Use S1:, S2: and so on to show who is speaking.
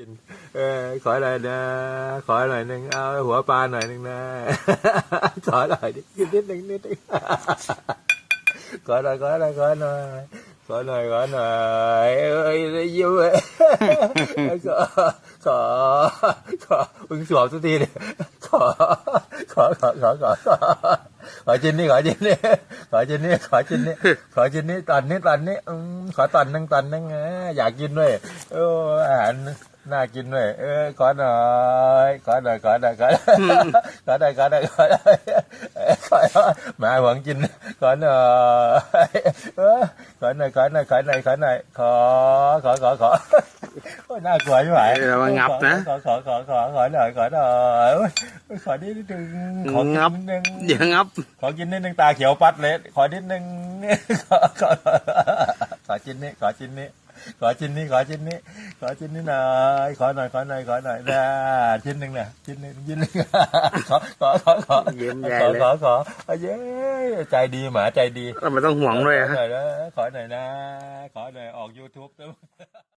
S1: กินเออขอหน่อยนะ ขอหน่อยหนึ่งเอาหัวปลาหน่อยหนึ่งนะ ขอหน่อยดิกินนิดหนึ่งนิดหนึ่งขอหน่อยขอหน่อยขอหน่อยขอหน่อยขอหน่อยเอ้ยได้ยิ้มเลยขอขอขอมึงสวมสักทีเลยขอขอขอขอขอ ขอขอชิ้นนี้ขอชิ้นนี้ขอชิ้นนี้ขอชิ้นนี้ขอชิ้นนี้ตอนนี้ตอนนี้อืมขอตอนหนึงตอนหนึงนะอยากกินด้วยโอ้อาหารน่ากินด้วยเออขอหน่อยขอหน่อยขอหน่อยขอหน่อยขอหน่อยขอหน่อยขอหน่อยเออขอหน่อยหมาหวังกินขอหน่อยเออขอหน่อยขอหน่อยขอหน่อยขอหน่อยขอขอขอขอโอ้ยน่ากลัวใช่ไหม
S2: ระวังงับนะ
S1: ขอขอขอขอขอหน่อยขอหน่อยโอ้ย ขอนิดนึงขอกิน
S2: งับ
S1: นิดนึง
S2: เดี๋ยวงับ
S1: ขอกินนิดนึงตาเขียวปัดเลย ขอนิดนึงขอขอขอชิ้นนี้ ขอชิ้นนี้ ขอชิ้นนี้ ขอชิ้นนี้ ขอชิ้นนี้หน่อยขอหน่อย ขอหน่อย ขอหน่อยนะชิ้นหนึ่งนะชิ้นหนึ่งชิ้นหนึ่งขอขอขอขอ
S2: เยี่ยมใหญ่
S1: ขอ
S2: เลย
S1: ขอขอเอาเย้ใจดีหมาใจดี
S2: เราไม่ต้องห่วงด้วย
S1: ขอ
S2: ฮะ
S1: หน่อยนะขอหน่อยนะขอหน่อยออก YouTube ด้วย